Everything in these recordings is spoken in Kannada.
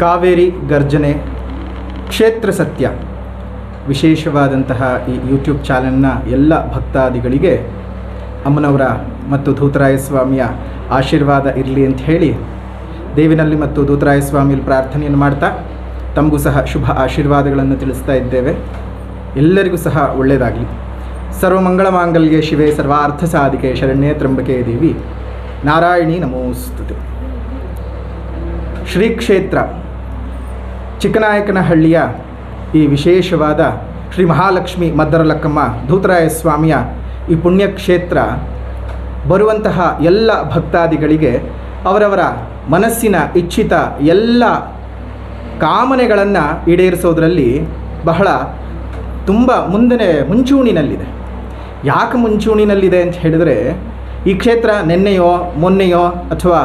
ಕಾವೇರಿ ಗರ್ಜನೆ ಕ್ಷೇತ್ರ ಸತ್ಯ. ವಿಶೇಷವಾದಂತಹ ಈ ಯೂಟ್ಯೂಬ್ ಚಾನೆಲ್ನ ಎಲ್ಲ ಭಕ್ತಾದಿಗಳಿಗೆ ಅಮ್ಮನವರ ಮತ್ತು ಧೂತರಾಯ ಸ್ವಾಮಿಯ ಆಶೀರ್ವಾದ ಇರಲಿ ಅಂತ ಹೇಳಿ ದೇವಿನಲ್ಲಿ ಮತ್ತು ಧೂತರಾಯ ಸ್ವಾಮಿಯಲ್ಲಿ ಪ್ರಾರ್ಥನೆಯನ್ನು ಮಾಡ್ತಾ ತಮಗೂ ಸಹ ಶುಭ ಆಶೀರ್ವಾದಗಳನ್ನು ತಿಳಿಸ್ತಾ ಇದ್ದೇವೆ. ಎಲ್ಲರಿಗೂ ಸಹ ಒಳ್ಳೆಯದಾಗಲಿ. ಸರ್ವಮಂಗಳ ಮಾಂಗಲ್ಯ ಶಿವೆ ಸರ್ವಾರ್ಥ ಸಾಧಿಕೆ ಶರಣ್ಯ ತ್ರಂಬಕೆ ದೇವಿ. ನಾರಾಯಣಿ ನಮೋಸ್ತುತಿ. ಶ್ರೀ ಕ್ಷೇತ್ರ ಚಿಕ್ಕನಾಯಕನಹಳ್ಳಿಯ ಈ ವಿಶೇಷವಾದ ಶ್ರೀ ಮಹಾಲಕ್ಷ್ಮಿ ಮದ್ದರಲಕ್ಕಮ್ಮ ಧೂತರಾಯ ಸ್ವಾಮಿಯ ಈ ಪುಣ್ಯಕ್ಷೇತ್ರ ಬರುವಂತಹ ಎಲ್ಲ ಭಕ್ತಾದಿಗಳಿಗೆ ಅವರವರ ಮನಸ್ಸಿನ ಇಚ್ಛಿತ ಎಲ್ಲ ಕಾಮನೆಗಳನ್ನು ಈಡೇರಿಸೋದ್ರಲ್ಲಿ ಬಹಳ ತುಂಬ ಮುಂದೆ ಮುಂಚೂಣಿನಲ್ಲಿದೆ. ಯಾಕೆ ಮುಂಚೂಣಿನಲ್ಲಿದೆ ಅಂತ ಹೇಳಿದರೆ ಈ ಕ್ಷೇತ್ರ ನಿನ್ನೆಯೋ ಮೊನ್ನೆಯೋ ಅಥವಾ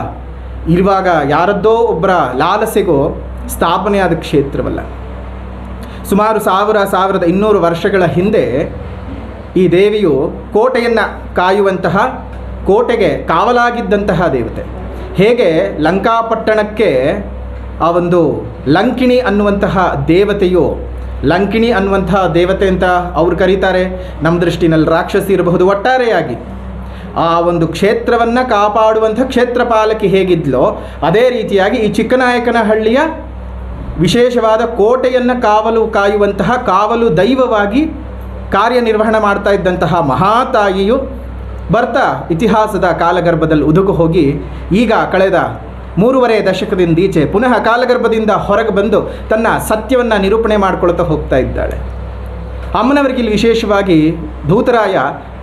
ಇರುವಾಗ ಯಾರದ್ದೋ ಒಬ್ಬರ ಲಾಲಸೆಗೋ ಸ್ಥಾಪನೆಯಾದ ಕ್ಷೇತ್ರವಲ್ಲ. ಸುಮಾರು ಸಾವಿರ, ಸಾವಿರದ ಇನ್ನೂರು ವರ್ಷಗಳ ಹಿಂದೆ ಈ ದೇವಿಯು ಕೋಟೆಯನ್ನು ಕಾಯುವಂತಹ, ಕೋಟೆಗೆ ಕಾವಲಾಗಿದ್ದಂತಹ ದೇವತೆ. ಹೇಗೆ ಲಂಕಾಪಟ್ಟಣಕ್ಕೆ ಆ ಒಂದು ಲಂಕಿಣಿ ಅನ್ನುವಂತಹ ದೇವತೆಯು, ಲಂಕಿಣಿ ಅನ್ನುವಂತಹ ದೇವತೆ ಅಂತ ಅವ್ರು ಕರೀತಾರೆ, ನಮ್ಮ ದೃಷ್ಟಿನಲ್ಲಿ ರಾಕ್ಷಸಿ ಇರಬಹುದು, ಒಟ್ಟಾರೆಯಾಗಿ ಆ ಒಂದು ಕ್ಷೇತ್ರವನ್ನು ಕಾಪಾಡುವಂಥ ಕ್ಷೇತ್ರಪಾಲಕಿ ಹೇಗಿದ್ಲೋ, ಅದೇ ರೀತಿಯಾಗಿ ಈ ಚಿಕ್ಕನಾಯಕನಹಳ್ಳಿಯ ವಿಶೇಷವಾದ ಕೋಟೆಯನ್ನು ಕಾವಲು ಕಾಯುವಂತಹ ಕಾವಲು ದೈವವಾಗಿ ಕಾರ್ಯನಿರ್ವಹಣೆ ಮಾಡ್ತಾ ಇದ್ದಂತಹ ಮಹಾತಾಯಿಯು ಬರ್ತಾ ಇತಿಹಾಸದ ಕಾಲಗರ್ಭದಲ್ಲಿ ಉದುಗು ಹೋಗಿ ಈಗ ಕಳೆದ ಮೂರುವರೆ ದಶಕದಿಂದ ಈಚೆ ಪುನಃ ಕಾಲಗರ್ಭದಿಂದ ಹೊರಗೆ ಬಂದು ತನ್ನ ಸತ್ಯವನ್ನು ನಿರೂಪಣೆ ಮಾಡ್ಕೊಳ್ತಾ ಹೋಗ್ತಾ ಇದ್ದಾಳೆ. ಅಮ್ಮನವರಿಗೆ ಇಲ್ಲಿ ವಿಶೇಷವಾಗಿ ಧೂತರಾಯ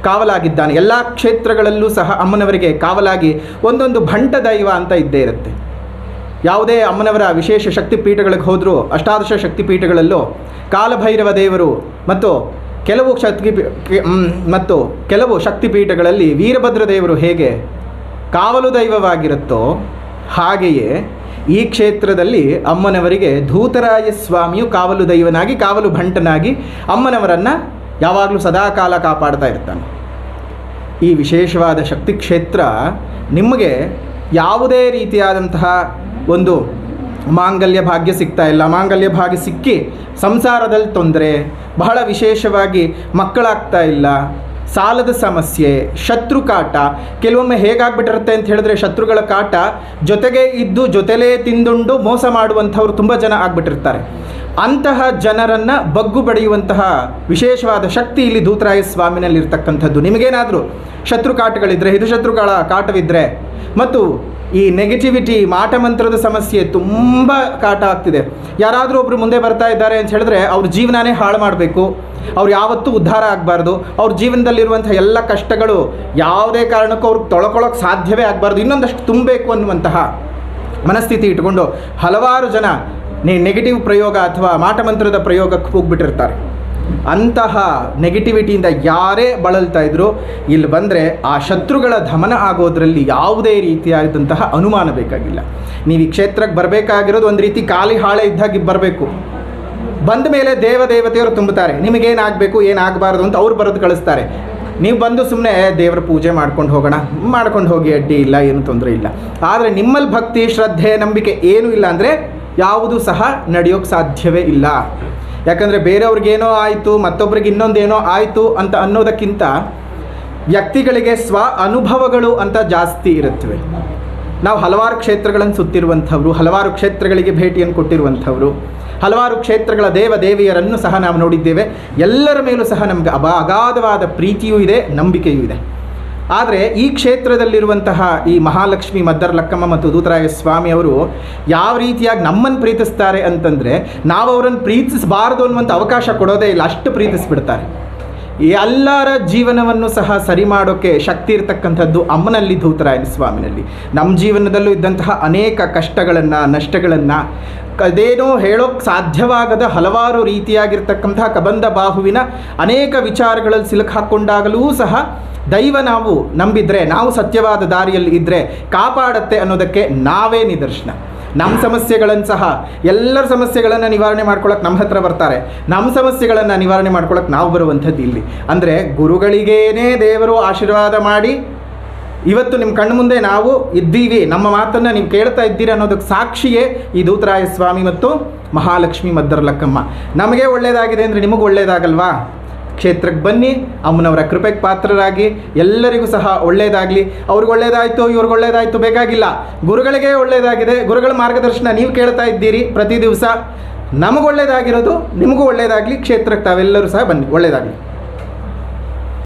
ಕಾವಲಾಗಿದ್ದಾನೆ. ಎಲ್ಲ ಕ್ಷೇತ್ರಗಳಲ್ಲೂ ಸಹ ಅಮ್ಮನವರಿಗೆ ಕಾವಲಾಗಿ ಒಂದೊಂದು ಭಂಟ ದೈವ ಅಂತ ಇದ್ದೇ ಇರುತ್ತೆ. ಯಾವುದೇ ಅಮ್ಮನವರ ವಿಶೇಷ ಶಕ್ತಿಪೀಠಗಳಿಗೆ ಹೋದರೂ, ಅಷ್ಟಾದಶ ಶಕ್ತಿಪೀಠಗಳಲ್ಲೂ ಕಾಲಭೈರವ ದೇವರು ಮತ್ತು ಕೆಲವು ಶಕ್ತಿ ಮತ್ತು ಕೆಲವು ಶಕ್ತಿಪೀಠಗಳಲ್ಲಿ ವೀರಭದ್ರ ದೇವರು ಹೇಗೆ ಕಾವಲು ದೈವವಾಗಿರುತ್ತೋ ಹಾಗೆಯೇ ಈ ಕ್ಷೇತ್ರದಲ್ಲಿ ಅಮ್ಮನವರಿಗೆ ಧೂತರಾಯ ಸ್ವಾಮಿಯು ಕಾವಲು ದೈವನಾಗಿ, ಕಾವಲು ಭಂಟನಾಗಿ ಅಮ್ಮನವರನ್ನು ಯಾವಾಗಲೂ ಸದಾಕಾಲ ಕಾಪಾಡ್ತಾ ಇರ್ತಾನೆ. ಈ ವಿಶೇಷವಾದ ಶಕ್ತಿ ಕ್ಷೇತ್ರ ನಿಮಗೆ ಯಾವುದೇ ರೀತಿಯಾದಂತಹ ಒಂದು ಮಾಂಗಲ್ಯ ಭಾಗ್ಯ ಸಿಗ್ತಾ ಇಲ್ಲ. ಮಾಂಗಲ್ಯ ಭಾಗ್ಯ ಸಿಕ್ಕಿ ಸಂಸಾರದಲ್ಲಿ ತೊಂದರೆ, ಬಹಳ ವಿಶೇಷವಾಗಿ ಮಕ್ಕಳಾಗ್ತಾ ಇಲ್ಲ. ಸಾಲದ ಸಮಸ್ಯೆ, ಶತ್ರು ಕಾಟ. ಕೆಲವೊಮ್ಮೆ ಹೇಗಾಗ್ಬಿಟ್ಟಿರುತ್ತೆ ಅಂತ ಹೇಳಿದ್ರೆ ಶತ್ರುಗಳ ಕಾಟ ಜೊತೆಗೆ ಇದ್ದು ಜೊತೆಲೇ ತಿಂದುಂಡು ಮೋಸ ಮಾಡುವಂಥವ್ರು ತುಂಬ ಜನ ಆಗ್ಬಿಟ್ಟಿರ್ತಾರೆ. ಅಂತಹ ಜನರನ್ನು ಬಗ್ಗು ಬಡಿಯುವಂತಹ ವಿಶೇಷವಾದ ಶಕ್ತಿ ಇಲ್ಲಿ ಧೂತರಾಯ ಸ್ವಾಮಿನಲ್ಲಿ ಇರ್ತಕ್ಕಂಥದ್ದು ನಿಮಗೇನಾದರೂ ಶತ್ರು ಕಾಟಗಳಿದ್ದರೆ ಹಿತಶತ್ರುಗಳ ಕಾಟವಿದ್ದರೆ ಮತ್ತು ಈ ನೆಗೆಟಿವಿಟಿ ಮಾಟಮಂತ್ರದ ಸಮಸ್ಯೆ ತುಂಬ ಕಾಟ ಆಗ್ತಿದೆ. ಯಾರಾದರೂ ಒಬ್ರು ಮುಂದೆ ಬರ್ತಾ ಇದ್ದಾರೆ ಅಂತ ಹೇಳಿದ್ರೆ ಅವ್ರ ಜೀವನನೇ ಹಾಳು ಮಾಡಬೇಕು. ಅವ್ರು ಯಾವತ್ತೂ ಉದ್ಧಾರ ಆಗಬಾರ್ದು. ಅವ್ರ ಜೀವನದಲ್ಲಿರುವಂಥ ಎಲ್ಲ ಕಷ್ಟಗಳು ಯಾವುದೇ ಕಾರಣಕ್ಕೂ ಅವ್ರಿಗೆ ತೊಳ್ಕೊಳ್ಳೋಕೆ ಸಾಧ್ಯವೇ ಆಗಬಾರ್ದು. ಇನ್ನೊಂದಷ್ಟು ತುಂಬಬೇಕು ಅನ್ನುವಂತಹ ಮನಸ್ಥಿತಿ ಇಟ್ಕೊಂಡು ಹಲವಾರು ಜನ ನೆಗೆಟಿವ್ ಪ್ರಯೋಗ ಅಥವಾ ಮಾಟಮಂತ್ರದ ಪ್ರಯೋಗಕ್ಕೆ ಹೋಗ್ಬಿಟ್ಟಿರ್ತಾರೆ. ಅಂತಹ ನೆಗೆಟಿವಿಟಿಯಿಂದ ಯಾರೇ ಬಳಲ್ತಾ ಇದ್ರು, ಇಲ್ಲಿ ಬಂದರೆ ಆ ಶತ್ರುಗಳ ಧಮನ ಆಗೋದ್ರಲ್ಲಿ ಯಾವುದೇ ರೀತಿಯಾದಂತಹ ಅನುಮಾನ ಬೇಕಾಗಿಲ್ಲ. ನೀವು ಈ ಕ್ಷೇತ್ರಕ್ಕೆ ಬರಬೇಕಾಗಿರೋದು ಒಂದು ರೀತಿ ಖಾಲಿ ಹಾಳೆ ಇದ್ದಾಗಿ ಬರಬೇಕು. ಬಂದ ಮೇಲೆ ದೇವ ದೇವತೆಯವರು ತುಂಬುತ್ತಾರೆ. ನಿಮಗೇನಾಗಬೇಕು ಏನಾಗಬಾರ್ದು ಅಂತ ಅವ್ರು ಬರೆದು ಕಳಿಸ್ತಾರೆ. ನೀವು ಬಂದು ಸುಮ್ಮನೆ ದೇವರ ಪೂಜೆ ಮಾಡ್ಕೊಂಡು ಹೋಗೋಣ, ಮಾಡ್ಕೊಂಡು ಹೋಗಿ ಅಡ್ಡಿ ಇಲ್ಲ, ಏನು ತೊಂದರೆ ಇಲ್ಲ. ಆದರೆ ನಿಮ್ಮಲ್ಲಿ ಭಕ್ತಿ, ಶ್ರದ್ಧೆ, ನಂಬಿಕೆ ಏನೂ ಇಲ್ಲ ಅಂದರೆ ಯಾವುದೂ ಸಹ ನಡೆಯೋಕ್ಕೆ ಸಾಧ್ಯವೇ ಇಲ್ಲ. ಯಾಕಂದರೆ ಬೇರೆಯವ್ರಿಗೇನೋ ಆಯಿತು ಮತ್ತೊಬ್ಬರಿಗೆ ಇನ್ನೊಂದೇನೋ ಆಯಿತು ಅಂತ ಅನ್ನೋದಕ್ಕಿಂತ ವ್ಯಕ್ತಿಗಳಿಗೆ ಸ್ವ ಅನುಭವಗಳು ಅಂತ ಜಾಸ್ತಿ ಇರುತ್ತವೆ. ನಾವು ಹಲವಾರು ಕ್ಷೇತ್ರಗಳನ್ನು ಸುತ್ತಿರುವಂಥವ್ರು, ಹಲವಾರು ಕ್ಷೇತ್ರಗಳಿಗೆ ಭೇಟಿಯನ್ನು ಕೊಟ್ಟಿರುವಂಥವ್ರು, ಹಲವಾರು ಕ್ಷೇತ್ರಗಳ ದೇವ ದೇವಿಯರನ್ನು ಸಹ ನಾವು ನೋಡಿದ್ದೇವೆ. ಎಲ್ಲರ ಮೇಲೂ ಸಹ ನಮಗೆ ಅಬ ಅಗಾಧವಾದ ಪ್ರೀತಿಯೂ ಇದೆ, ನಂಬಿಕೆಯೂ ಇದೆ. ಆದರೆ ಈ ಕ್ಷೇತ್ರದಲ್ಲಿರುವಂತಹ ಈ ಮಹಾಲಕ್ಷ್ಮಿ, ಮದ್ದರ್ ಲಕ್ಕಮ್ಮ ಮತ್ತು ದೂತರಾಯ ಸ್ವಾಮಿ ಅವರು ಯಾವ ರೀತಿಯಾಗಿ ನಮ್ಮನ್ನು ಪ್ರೀತಿಸ್ತಾರೆ ಅಂತಂದರೆ ನಾವು ಅವರನ್ನು ಪ್ರೀತಿಸಬಾರದು ಅನ್ನುವಂಥ ಅವಕಾಶ ಕೊಡೋದೇ ಇಲ್ಲ, ಅಷ್ಟು ಪ್ರೀತಿಸ್ಬಿಡ್ತಾರೆ. ಎಲ್ಲರ ಜೀವನವನ್ನು ಸಹ ಸರಿ ಮಾಡೋಕ್ಕೆ ಶಕ್ತಿ ಇರತಕ್ಕಂಥದ್ದು ಅಮ್ಮನಲ್ಲಿ ಧೂತರಾಯನ ಸ್ವಾಮಿನಲ್ಲಿ. ನಮ್ಮ ಜೀವನದಲ್ಲೂ ಇದ್ದಂತಹ ಅನೇಕ ಕಷ್ಟಗಳನ್ನು, ನಷ್ಟಗಳನ್ನು, ಅದೇನೋ ಹೇಳೋಕ್ಕೆ ಸಾಧ್ಯವಾಗದ ಹಲವಾರು ರೀತಿಯಾಗಿರ್ತಕ್ಕಂತಹ ಕಬಂಧ ಬಾಹುವಿನ ಅನೇಕ ವಿಚಾರಗಳಲ್ಲಿ ಸಿಲುಕು ಹಾಕ್ಕೊಂಡಾಗಲೂ ಸಹ ದೈವ ನಾವು ನಂಬಿದರೆ, ನಾವು ಸತ್ಯವಾದ ದಾರಿಯಲ್ಲಿ ಇದ್ದರೆ ಕಾಪಾಡತ್ತೆ ಅನ್ನೋದಕ್ಕೆ ನಾವೇ ನಿದರ್ಶನ. ನಮ್ಮ ಸಮಸ್ಯೆಗಳನ್ನು ಸಹ ಎಲ್ಲರ ಸಮಸ್ಯೆಗಳನ್ನು ನಿವಾರಣೆ ಮಾಡ್ಕೊಳಕ್ಕೆ ನಮ್ಮ ಹತ್ರ ಬರ್ತಾರೆ. ನಮ್ಮ ಸಮಸ್ಯೆಗಳನ್ನು ನಿವಾರಣೆ ಮಾಡ್ಕೊಳಕ್ಕೆ ನಾವು ಬರುವಂಥದ್ದು ಇಲ್ಲಿ. ಅಂದರೆ ಗುರುಗಳಿಗೇನೇ ದೇವರು ಆಶೀರ್ವಾದ ಮಾಡಿ, ಇವತ್ತು ನಿಮ್ಮ ಕಣ್ಣು ಮುಂದೆ ನಾವು ಇದ್ದೀವಿ, ನಮ್ಮ ಮಾತನ್ನು ನೀವು ಕೇಳ್ತಾ ಇದ್ದೀರಿ ಅನ್ನೋದಕ್ಕೆ ಸಾಕ್ಷಿಯೇ ಈ ದೂತರಾಯ ಸ್ವಾಮಿ ಮತ್ತು ಮಹಾಲಕ್ಷ್ಮಿ ಮದ್ದರಲಕ್ಕಮ್ಮ. ನಮಗೆ ಒಳ್ಳೆಯದಾಗಿದೆ ಅಂದರೆ ನಿಮಗೂ ಒಳ್ಳೆಯದಾಗಲ್ವಾ ಕ್ಷೇತ್ರಕ್ಕೆ ಬನ್ನಿ, ಅಮ್ಮನವರ ಕೃಪೆಗೆ ಪಾತ್ರರಾಗಿ, ಎಲ್ಲರಿಗೂ ಸಹ ಒಳ್ಳೆಯದಾಗಲಿ ಅವ್ರಿಗೆ ಒಳ್ಳೆಯದಾಯಿತು ಇವ್ರಿಗೆ ಒಳ್ಳೆಯದಾಯಿತು ಬೇಕಾಗಿಲ್ಲ. ಗುರುಗಳಿಗೆ ಒಳ್ಳೆಯದಾಗಿದೆ ಗುರುಗಳ ಮಾರ್ಗದರ್ಶನ ನೀವು ಕೇಳ್ತಾ ಇದ್ದೀರಿ ಪ್ರತಿ ದಿವಸ. ನಮಗೊಳ್ಳೇದಾಗಿರೋದು ನಿಮಗೂ ಒಳ್ಳೆಯದಾಗಲಿ ಕ್ಷೇತ್ರಕ್ಕೆ ತಾವೆಲ್ಲರೂ ಸಹ ಬನ್ನಿ ಒಳ್ಳೆಯದಾಗಲಿ